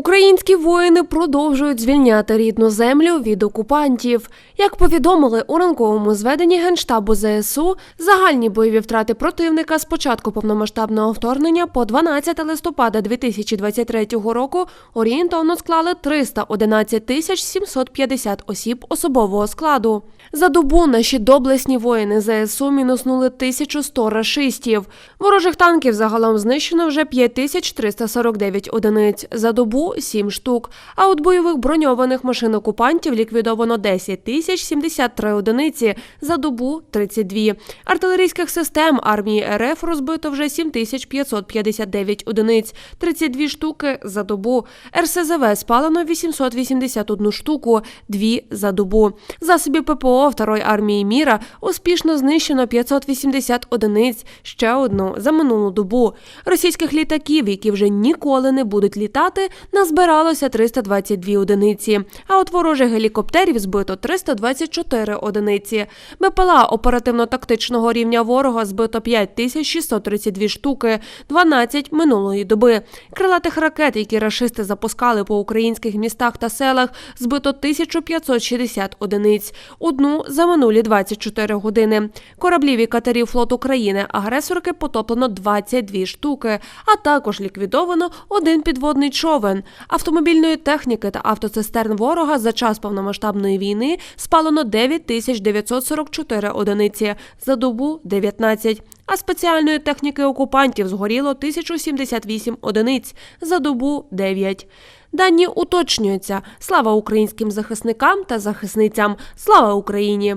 Українські воїни продовжують звільняти рідну землю від окупантів. Як повідомили у ранковому зведенні Генштабу ЗСУ, загальні бойові втрати противника з початку повномасштабного вторгнення по 12 листопада 2023 року орієнтовно склали 311 тисяч 750 осіб особового складу. За добу наші доблесні воїни ЗСУ мінуснули 1100 рашистів. Ворожих танків загалом знищено вже 5349 одиниць. За добу 7 штук. А от бойових броньованих машин окупантів ліквідовано 10 тисяч 73 одиниці. За добу 32. Артилерійських систем армії РФ розбито вже 7559 одиниць. 32 штуки за добу. РСЗВ спалено 881 штуку, 2 за добу. Засобів ППО Второї армії Міра успішно знищено 580 одиниць, ще одну за минулу добу. Російських літаків, які вже ніколи не будуть літати, назбиралося 322 одиниці. А от ворожих гелікоптерів збито 324 одиниці. БПЛА оперативно-тактичного рівня ворога збито 5632 штуки, 12 минулої доби. Крилатих ракет, які рашисти запускали по українських містах та селах, збито 1560 одиниць. Одну за минулі 24 години. Кораблів і катерів флоту країни агресорки потоплено 22 штуки, а також ліквідовано один підводний човен. Автомобільної техніки та автоцистерн ворога за час повномасштабної війни спалено 9944 одиниці, за добу 19. А спеціальної техніки окупантів згоріло 1078 одиниць, за добу 9. Дані уточнюються. Слава українським захисникам та захисницям. Слава Україні!